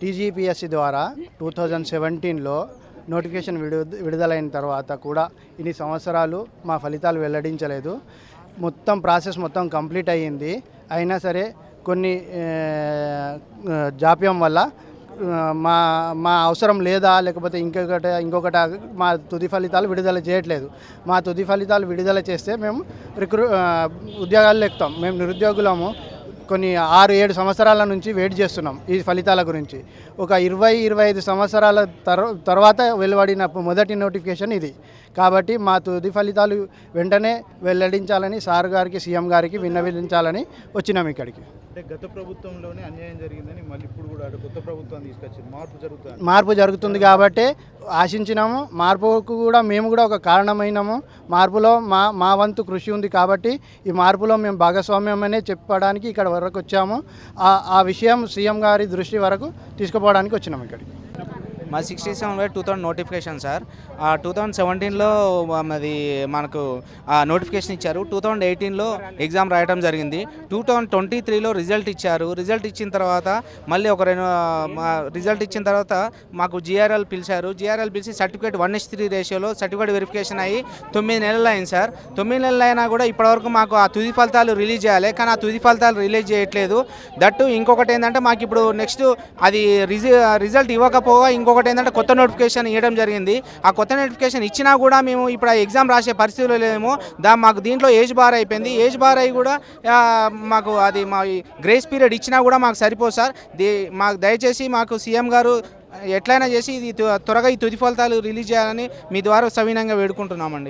TGPSC ద్వారా two thousand సెవెంటీన్లో notification విడు విడుదలైన తర్వాత కూడా ఇన్ని సంవత్సరాలు మా ఫలితాలు వెల్లడించలేదు. మొత్తం ప్రాసెస్ మొత్తం కంప్లీట్ అయ్యింది. అయినా సరే కొన్ని జాప్యం వల్ల మా మా అవసరం లేదా లేకపోతే ఇంకొకటి ఇంకొకటి మా తుది ఫలితాలు విడుదల చేయట్లేదు. మా తుది ఫలితాలు విడుదల చేస్తే మేము రిక్రూ ఉద్యోగాలు ఎక్కుతాం. మేము నిరుద్యోగులము. కొన్ని ఆరు ఏడు సంవత్సరాల నుంచి వెయిట్ చేస్తున్నాం ఈ ఫలితాల గురించి. ఒక ఇరవై ఇరవై ఐదు సంవత్సరాల తర్ తర్వాత వెలువడిన మొదటి నోటిఫికేషన్ ఇది. కాబట్టి మా తుది ఫలితాలు వెంటనే వెల్లడించాలని సార్ గారికి సీఎం గారికి విన్నవించాలని వచ్చినాం ఇక్కడికి. అంటే గత ప్రభుత్వంలోనే అన్యాయం జరిగిందని మళ్ళీ ఇప్పుడు కూడా కొత్త ప్రభుత్వం తీసుకొచ్చింది. మార్పు జరుగుతుంది మార్పు జరుగుతుంది కాబట్టి ఆశించినాము. మార్పుకు కూడా మేము కూడా ఒక కారణమైనాము. మార్పులో మా మా వంతు కృషి ఉంది కాబట్టి ఈ మార్పులో మేము భాగస్వామ్యమనే చెప్పడానికి ఇక్కడ వరకు వచ్చాము. ఆ ఆ విషయం సీఎం గారి దృష్టి వరకు తీసుకుపోవడానికి వచ్చినాము ఇక్కడికి. మా సిక్స్టీ సెవెన్లో two thousand notification sir two thousand సెవెంటీన్లో మాది మనకు నోటిఫికేషన్ ఇచ్చారు. టూ థౌజండ్ ఎయిటీన్లో ఎగ్జామ్ రాయడం జరిగింది. టూ థౌజండ్ ట్వంటీ త్రీలో రిజల్ట్ ఇచ్చారు. రిజల్ట్ ఇచ్చిన తర్వాత మళ్ళీ ఒక రెండు మా రిజల్ట్ ఇచ్చిన తర్వాత మాకు జిఆర్ఎల్ పిలిచారు. జిఆర్ఎల్ పిలిచి సర్టిఫికేట్ వన్ ఎస్ త్రీ రేషియోలో సర్టిఫికేట్ వెరిఫికేషన్ అయ్యి తొమ్మిది నెలలు అయింది సార్ తొమ్మిది నెలలు అయినా కూడా ఇప్పటివరకు మాకు ఆ తుది ఫలితాలు రిలీజ్ చేయాలి. కానీ ఆ తుది ఫలితాలు రిలీజ్ చేయట్లేదు. దట్టు ఇంకొకటి ఏంటంటే మాకు ఇప్పుడు నెక్స్ట్ అది రిజల్ట్ ఇవ్వకపోగా ఇంకొకటి ఏంటంటే కొత్త నోటిఫికేషన్ ఇవ్వడం జరిగింది. ఆ కొత్త నోటిఫికేషన్ ఇచ్చినా కూడా మేము ఇప్పుడు ఆ ఎగ్జామ్ రాసే పరిస్థితిలో లేదేమో. దా మాకు దీంట్లో ఏజ్ బార్ అయిపోయింది. ఏజ్ బార్ అయ్యి కూడా మాకు అది మా గ్రేస్ పీరియడ్ ఇచ్చినా కూడా మాకు సరిపోదు సార్. దీ మాకు దయచేసి మాకు సీఎం గారు ఎట్లయినా చేసి ఇది త్వరగా ఈ తుది ఫలితాలు రిలీజ్ చేయాలని మీ ద్వారా సవినంగా వేడుకుంటున్నామండి.